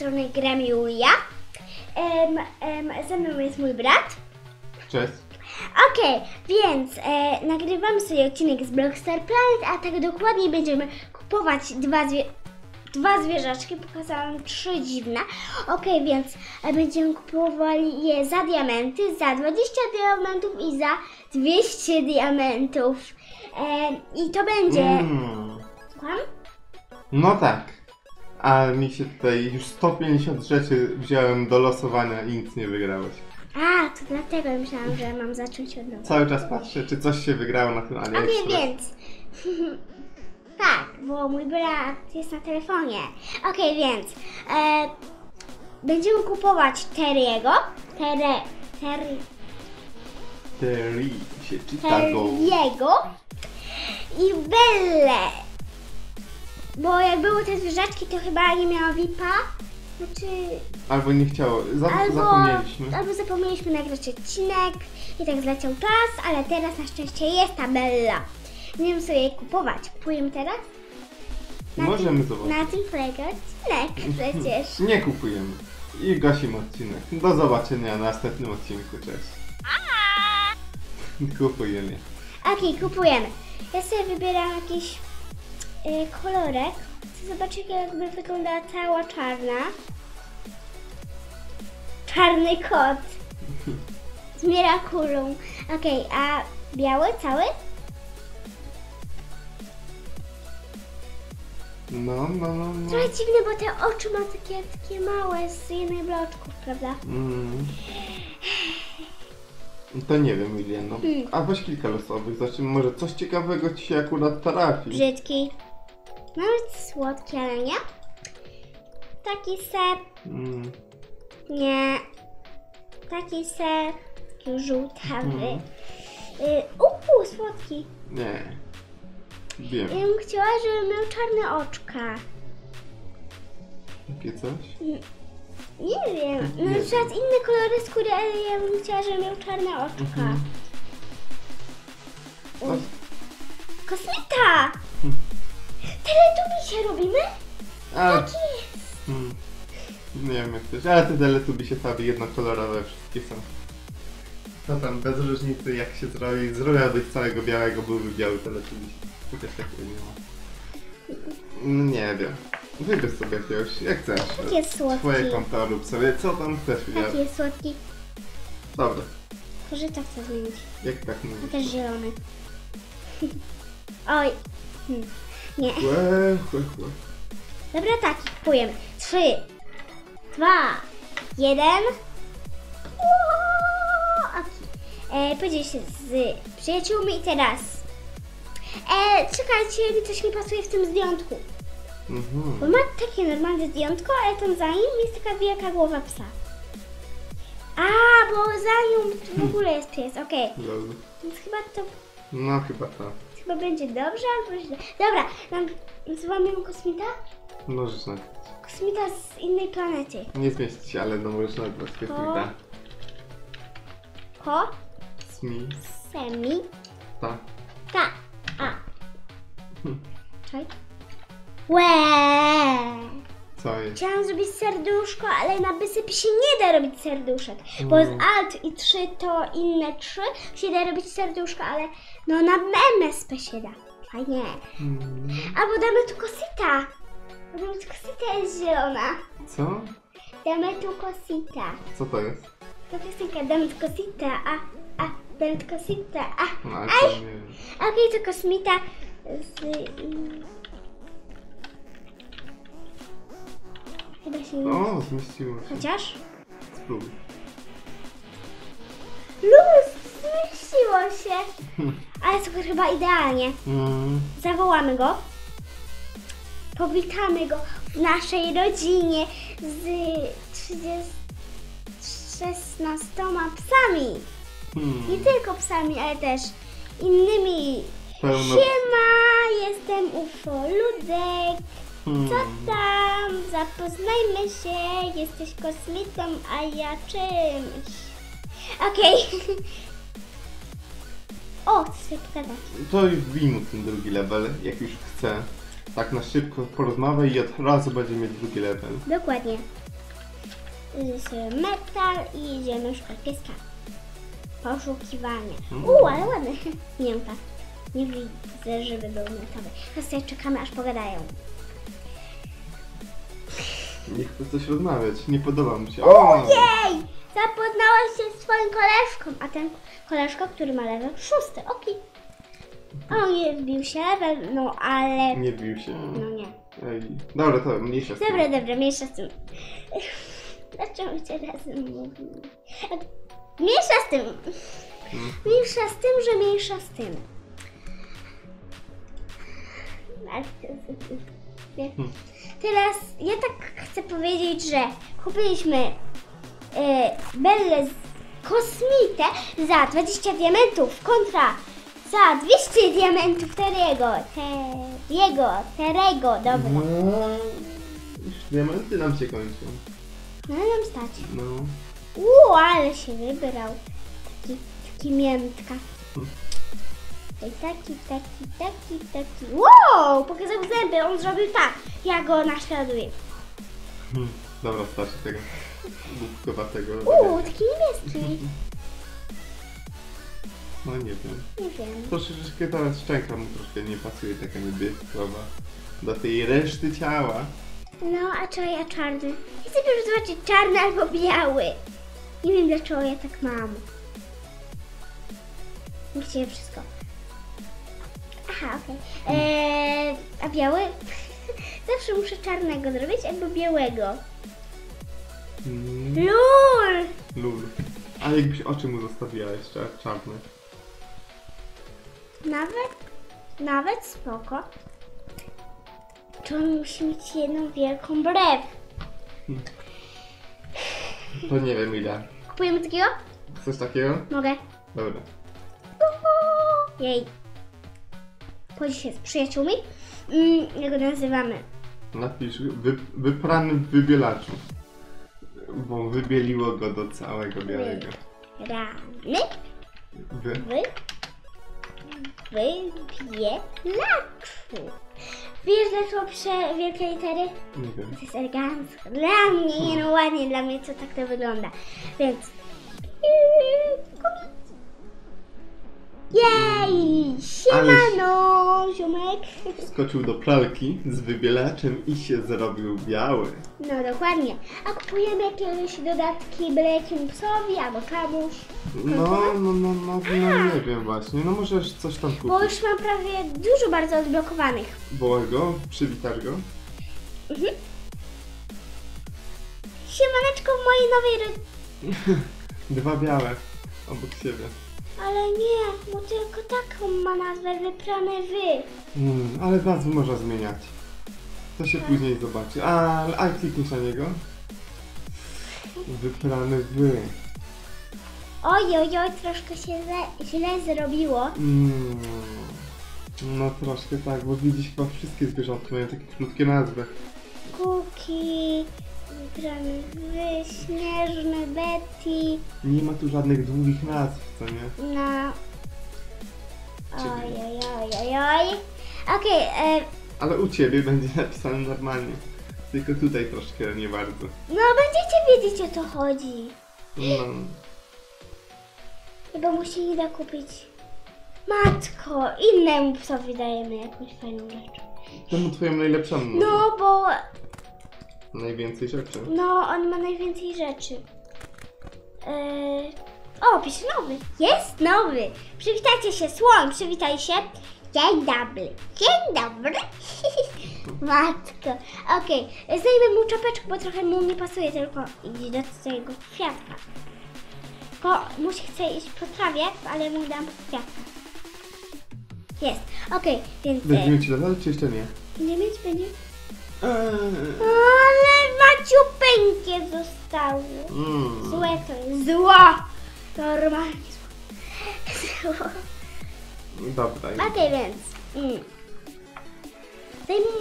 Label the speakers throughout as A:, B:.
A: strony gram Julia. Em, em, ze mną jest mój brat.
B: Cześć.
A: Okej, więc e, nagrywamy sobie odcinek z Blockstar Planet, a tak dokładniej będziemy kupować dwa, zwie dwa zwierzaczki. Pokazałam trzy dziwne. Okej, więc e, będziemy kupowali je za diamenty, za 20 diamentów i za 200 diamentów. E, I to będzie...
B: Mm.
A: Słucham?
B: No tak. A mi się tutaj już 150 rzeczy wziąłem do losowania i nic nie wygrałeś.
A: A, to dlatego myślałam, że mam zacząć od nowa.
B: Cały czas patrzę, czy coś się wygrało na tym
A: Okej,
B: AliExpress.
A: więc. tak, bo mój brat jest na telefonie. Okej, więc. E, będziemy kupować Teriego. Tere, ter,
B: Terry się czyta go.
A: Teriego. I Belle. Bo jak były te zwierzaczki, to chyba nie miała VIPa. Znaczy.
B: Albo nie chciało,
A: Albo,
B: zapomnieliśmy.
A: albo zapomnieliśmy nagrać odcinek i tak zleciał czas, ale teraz na szczęście jest ta Bella. Będziemy sobie je kupować. Kupujemy teraz? Na
B: Możemy
A: tym,
B: zobaczyć.
A: Na tym polega odcinek przecież.
B: Nie kupujemy. I gasimy odcinek. Do zobaczenia na następnym odcinku. Cześć. Kupujemy.
A: Okej, kupujemy. Ja sobie wybieram jakiś kolorek. Chcę zobaczyć jakby wyglądała cała czarna. Czarny kot. Z Miraculum. Okej, a biały cały?
B: No, no, no, no.
A: Trochę dziwne, bo te oczy ma takie, takie małe z jednej bloczków, prawda?
B: Mm. To nie wiem, Julian, no.
A: Hmm.
B: A weź kilka losowych, zobaczymy, może coś ciekawego ci się akurat trafi.
A: Brzydki. Nawet słodki, ale nie. Taki ser.
B: Mm.
A: Nie. Taki ser. Żółtawy.
B: Mhm.
A: Y, upu, słodki.
B: Nie. Wiem.
A: Ja bym chciała, żeby miał czarne oczka.
B: Takie coś?
A: Nie wiem.
B: Nie
A: Na
B: wiem.
A: przykład inne kolory skóry, ale ja bym chciała, żeby miał czarne oczka.
B: Mhm.
A: Kosmita! Teletubi się robimy?
B: Ale...
A: Jaki jest?
B: Hmm. Nie wiem jak też, ale te Teletubby się fabi jednokolorowe wszystkie są. To tam bez różnicy jak się zrobi, zrobiłbyś całego białego, byłby biały Teletubby. Chociaż takiego nie ma. No Nie wiem. Wybierz sobie jakiegoś, jak chcesz.
A: Taki jest słodki.
B: Twoje konto lub sobie, co tam chcesz,
A: Taki
B: ja.
A: jest słodki.
B: Dobra,
A: Może to chcę zmienić.
B: jak tak
A: A
B: mówisz.
A: też zielony. Oj. Hmm. Nie.
B: Łe, łe, łe.
A: Dobra, tak, kupujemy. Trzy, dwa, jeden. Uuu, okej. E, Podziel się z przyjaciółmi i teraz. E, czekajcie, mi coś nie pasuje w tym zdjątku. Bo
B: Mhm.
A: ma takie normalne zdjątko, ale tam za nim jest taka wielka głowa psa. A, bo za nią w ogóle jest pies, okej.
B: Lol.
A: Więc chyba to
B: No chyba tak.
A: chyba będzie dobrze albo źle. Dobra, nam, ją kosmita?
B: Możesz nagrać.
A: Kosmita z innej planety.
B: Nie zmieści się, ale no możesz nagrać. Kosmita.
A: Ko,
B: Smi.
A: semi,
B: Ta.
A: ta, a.
B: Hm.
A: Czekaj. Łe!
B: Co jest?
A: Chciałam zrobić serduszko, ale na wysypie się nie da robić serduszek. Bo z
B: Mm.
A: Alt i 3 to inne 3 się da robić serduszko, ale no na MSP się da. Fajnie.
B: Mm.
A: Albo damy tu kosita. Bo damy tu kosita jest zielona.
B: Co?
A: Damy tu kosita.
B: Co to jest?
A: To piosenka damy tu kosita, a, a, damy tu kosita, a.
B: No,
A: Aj! Okej, to kosmita z... Chyba się nie...
B: O, zmieściło się.
A: Chociaż?
B: Spróbuj.
A: Luz! Zmieściło się! Ale super, chyba idealnie.
B: Mm.
A: Zawołamy go. Powitamy go w naszej rodzinie z 30... 16 psami.
B: Hmm.
A: Nie tylko psami, ale też innymi.
B: Pełno...
A: Siema, jestem UFO Ludek.
B: Hmm.
A: Co tam? Zapoznajmy się. Jesteś kosmitą, a ja czymś. Okej. O, chcę sobie pokazać.
B: To już wbij mu ten drugi level, jak już chce. Tak na szybko porozmawiaj i od razu będzie mieć drugi level.
A: Dokładnie. metal i idziemy szukać pieska. Poszukiwania.
B: Mm.
A: Uuu, ale ładny. Nie wiem, tak. Nie widzę, żeby był metowy. Teraz czekamy, aż pogadają.
B: Nie chcę coś rozmawiać, nie podoba mi się. O!
A: Jej! Zapoznałaś się z swoim koleżką, a ten koleżka, który ma level szósty, okej. On nie wbił się level, no ale...
B: Nie wbił się.
A: No nie.
B: Ej. Dobra, to mniejsza z tym.
A: Dobra, dobra, mniejsza z tym. Dlaczego cię razem mówimy? Mniejsza z tym.
B: Mm.
A: Mniejsza z tym, że mniejsza z tym. Nie.
B: Hmm.
A: Teraz ja tak chcę powiedzieć, że kupiliśmy e, Bellę z kosmitę za 20 diamentów kontra za 200 diamentów Teriego. Teriego, Terego, dobra.
B: No, już diamenty nam się kończą.
A: No nam stać.
B: No.
A: Uuu, ale się wybrał. Taki, taki miętka. I taki, taki, taki, taki. Wow! Pokazał zęby, on zrobił tak. Ja go naśladuję.
B: Hmm. Dobra, starczy tego. Głupkowatego.
A: Uuu, taki niebieski.
B: No nie wiem.
A: Nie wiem.
B: Troszeczkę teraz szczęka mu troszkę nie pasuje taka niebieskowa. Do tej reszty ciała.
A: No, a co ja czarny? Chcę już zobaczyć czarny albo biały. Nie wiem dlaczego ja tak mam. Musicie wszystko. Aha, okej. Eee, a biały? Zawsze muszę czarnego zrobić albo białego.
B: Mm.
A: LUL!
B: Lul. A jakbyś oczy mu zostawiła jeszcze czarne.
A: Nawet, nawet spoko. To on musi mieć jedną wielką brew.
B: To nie wiem ile.
A: Kupujemy takiego?
B: Coś takiego?
A: Mogę.
B: Dobra.
A: Jej. Chodzi się z przyjaciółmi. Mm, jak go nazywamy?
B: Napisz wy, wyprany w wybielaczu. Bo wybieliło go do całego białego.
A: Rany
B: Wy.
A: wy wybielaczu. Wiesz dlaczego piszę wielkie litery?
B: Nie wiem.
A: To jest elegancko. Dla mnie, nie no ładnie, dla mnie to tak to wygląda. Więc... Jej! Siemano, ziomek!
B: Skoczył do pralki z wybielaczem i się zrobił biały.
A: No dokładnie. A kupujemy jakieś dodatki byle jakiemu psowi albo czemuś.
B: No, no, no, no, no nie wiem właśnie. No możesz coś tam
A: Bo
B: kupić.
A: już mam prawie dużo bardzo odblokowanych.
B: Wołego, przywitasz go.
A: Siemaneczko w mojej nowej ro...
B: Dwa białe obok siebie.
A: Ale nie, bo tylko taką ma nazwę wyprane wy.
B: Mm, ale nazwy można zmieniać. To się później zobaczy. A, a klikniesz na niego? Wyprany wy.
A: Oj, oj, oj, troszkę się źle, źle zrobiło.
B: Mm, no troszkę tak, bo widzisz chyba wszystkie zwierzątka mają takie krótkie nazwy.
A: Kuki, śnieżny, Betty,
B: Nie ma tu żadnych długich nazw, co nie?
A: no... Oj, oj, oj, oj, oj. Okej, e,
B: Ale u ciebie będzie napisane normalnie. Tylko tutaj troszkę nie bardzo.
A: no będziecie wiedzieć o co chodzi.
B: No.
A: Chyba musieli zakupić. Matko, innemu psowi dajemy jakąś fajną rzecz.
B: Temu twoją najlepszą. No,
A: bo
B: Najwięcej rzeczy.
A: no, on ma najwięcej rzeczy. Eee, o, pisze nowy. Jest nowy. Przywitajcie się, słoń, przywitaj się. Dzień dobry. Dzień dobry. Matko. Okej, zdejmę mu czapeczkę, bo trochę mu nie pasuje, tylko idzie do swojego kwiatka. Bo musi chce iść po trawie, ale mu dam kwiatka. Jest. Okej, więc...
B: Będzie
A: E,
B: mieć level, czy jeszcze nie?
A: nie mieć będzie... Ale maciupeńkie zostało.
B: Mm.
A: Złe to jest. Zło! Normalnie zło. Zło.
B: Dobra.
A: Okej, więc. Mm.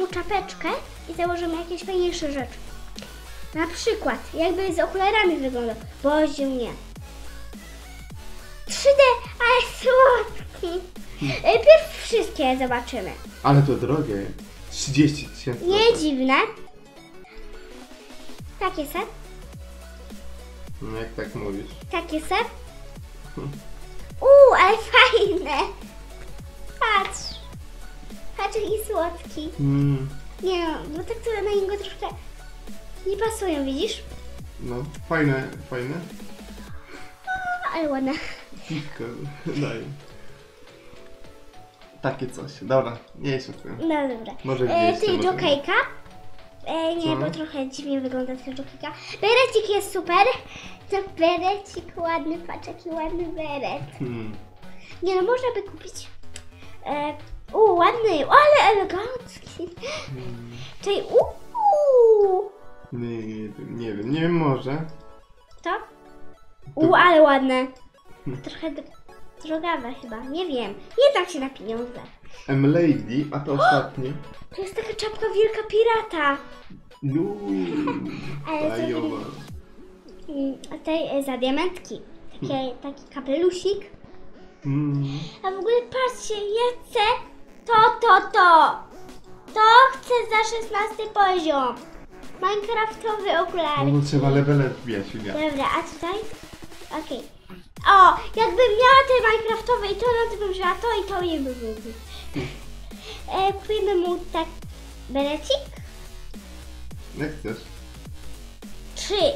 A: Mu czapeczkę i założymy jakieś fajniejsze rzeczy. Na przykład, jakby z okularami wyglądał. Boże nie. 3D, ale słodki. E, Pierw wszystkie zobaczymy.
B: Ale to drogie. 30 tysięcy.
A: Nie dziwne. Takie set.
B: No jak tak mówisz.
A: Takie se. Uuu, ale fajne. Patrz. Patrz jaki słodki.
B: Mm,
A: Nie no, bo tak to na niego troszkę nie pasują, widzisz?
B: no, fajne, fajne.
A: O, ale ładne.
B: Piwko, daj. Takie coś. Dobra, nie się tym.
A: No dobra.
B: Może
A: E, ty jokejka? E, nie,
B: Co?
A: bo trochę dziwnie wygląda ten jokejka. Berecik jest super. To berecik ładny, patrz jaki ładny beret.
B: Hmm.
A: Nie no, można by kupić. E, u, ładny, ale elegancki.
B: Hmm.
A: Czyli uuu.
B: Nie, nie, wiem, nie wiem, nie wiem, może.
A: To? U, ale ładne. Trochę d- drogawe chyba, nie wiem. Nie tak się na pieniądze.
B: M Lady, a to ostatnie.
A: To jest taka czapka wielka pirata.
B: Luuu,
A: Ale
B: fajowa.
A: Mm, A tutaj e, za diamentki. Takie, taki kapelusik.
B: Mm.
A: A w ogóle patrzcie, ja chcę to, to, to. To chcę za 16 poziom. Minecraftowy okulary.
B: No bo trzeba levele wbijać, Julia.
A: Dobra, a tutaj? Okej. O, jakbym miała te Minecraftowe i to, no to bym wzięła to i to i bym był. E, kupimy mu tak berecik.
B: Jak chcesz?
A: Trzy.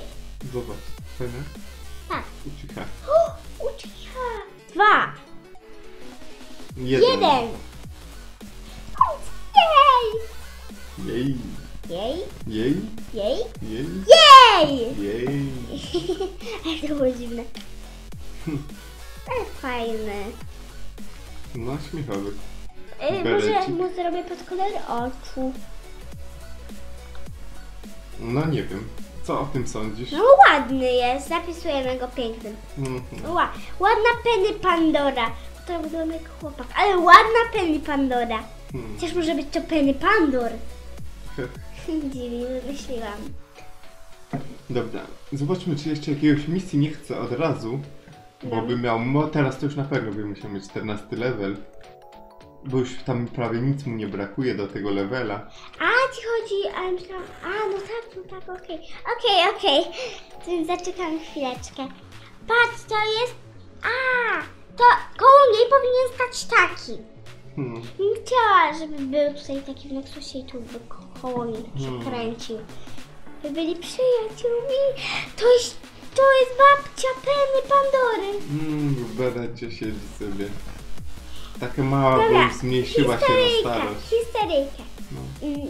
B: Zobacz. Fajne?
A: Tak.
B: Ucicha.
A: O, ucieka. Dwa.
B: Jeden.
A: Jeden. Jej.
B: Jej.
A: Jej.
B: Jej.
A: Jej.
B: Jej.
A: Jej.
B: Jej.
A: Ale to było dziwne. Ale fajne.
B: No, śmiechowy.
A: E, może
B: Berecik.
A: mu zrobię pod kolor oczu.
B: No nie wiem. Co o tym sądzisz?
A: No ładny jest, zapisujemy go pięknym.
B: Mhm.
A: Ła, ładna Penny Pandora. To wygląda jak chłopak, ale ładna Penny Pandora.
B: Hmm.
A: Chociaż może być to Penny Pandor. Dziwnie wymyśliłam.
B: Dobra, zobaczmy czy jeszcze jakiegoś misji nie chcę od razu. Bo
A: No.
B: by miał, mo teraz to już na pewno by musiał mieć 14 level. Bo już tam prawie nic mu nie brakuje do tego levela.
A: A, ci chodzi, a myślałam, a no tak, no tak, okej. Okej, okej. Więc zaczekam chwileczkę. Patrz, to jest, a, to koło niej powinien stać taki.
B: Hmm.
A: Bym chciała, żeby był tutaj taki w Nexusie i tu by ko- koło mnie tak się
B: Hmm.
A: kręcił. By byli przyjaciółmi. To jest, to jest babcia Penny Pandory.
B: Mm, w berecie siedzi sobie. Taka mała,
A: Dobra,
B: bo zmniejszyła się na starość.
A: historyjka.
B: No.
A: Mm.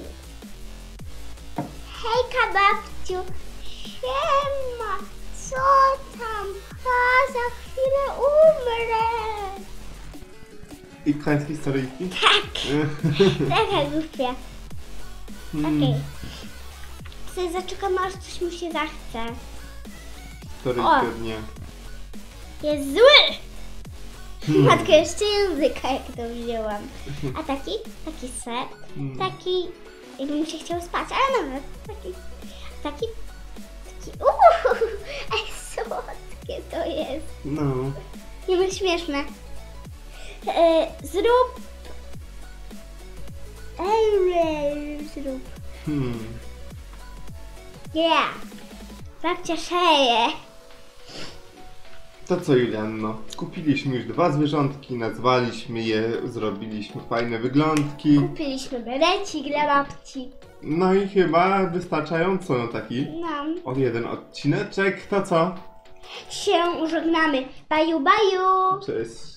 A: Hejka babciu. Siema. Co tam? A, za chwilę umrę.
B: I koniec historyjki?
A: Tak. Taka głupia. Okej. Sobie zaczekam, aż coś mu się zachce.
B: Historyjka
A: O.
B: dnia.
A: Jest zły!
B: Hmm.
A: Matko, jeszcze języka jak to wzięłam. A taki? Taki set.
B: Hmm.
A: Taki, jakbym się chciał spać, ale nawet taki, taki, taki, uuu, ej, słodkie to jest.
B: No.
A: Nie bądź śmieszne. E, zrób, ej, zrób,
B: Hmm.
A: yeah, babcia szeje.
B: To co Julianno? Kupiliśmy już dwa zwierzątki, nazwaliśmy je, zrobiliśmy fajne wyglądki.
A: Kupiliśmy berecik dla babci.
B: No i chyba wystarczająco na taki
A: Nam
B: od jeden odcineczek. To co?
A: się żegnamy. Baju, baju!
B: Cześć.